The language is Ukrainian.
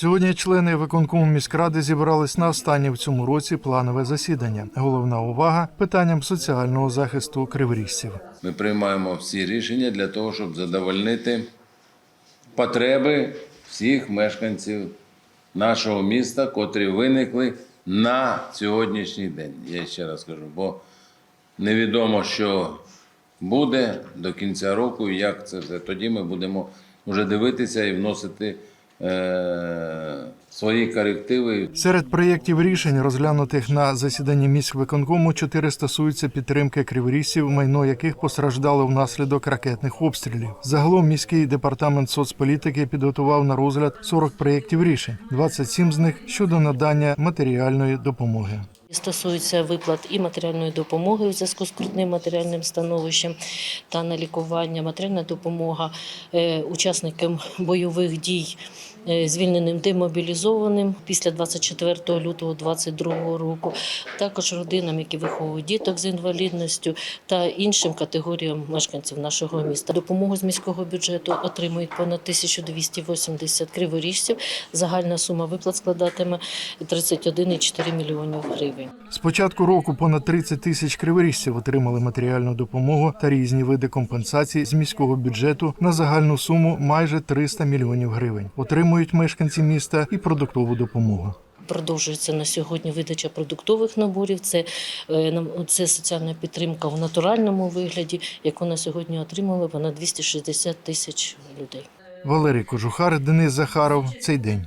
Сьогодні члени виконкому міськради зібрались на останнє в цьому році планове засідання. Головна увага питанням соціального захисту криворіжців. Ми приймаємо всі рішення для того, щоб задовольнити потреби всіх мешканців нашого міста, котрі виникли на сьогоднішній день. Я ще раз кажу, бо невідомо, що буде до кінця року, як це все. Тоді ми будемо вже дивитися і вносити свої корективи. Серед проєктів рішень, розглянутих на засіданні міськвиконкому, чотири стосуються підтримки криворісів, майно яких постраждало внаслідок ракетних обстрілів. Загалом міський департамент соцполітики підготував на розгляд 40 проєктів рішень, 27 з них щодо надання матеріальної допомоги. Стосується виплат і матеріальної допомоги у зв'язку з крутним матеріальним становищем та на лікування. Матеріальна допомога е, учасникам бойових дій, е, звільненим демобілізованим після 24 лютого 2022 року, також родинам, які виховують діток з інвалідністю та іншим категоріям мешканців нашого міста. Допомогу з міського бюджету отримують понад 1280 криворіжців. Загальна сума виплат складатиме 31,4 мільйонів гривень. З початку року понад 30 тисяч криворіжців отримали матеріальну допомогу та різні види компенсацій з міського бюджету на загальну суму майже 300 мільйонів гривень. Отримують мешканці міста і продуктову допомогу. Продовжується на сьогодні видача продуктових наборів. Це, е, це соціальна підтримка в натуральному вигляді, яку на сьогодні отримали понад 260 тисяч людей. Валерій Кожухар, Денис Захаров. Цей день.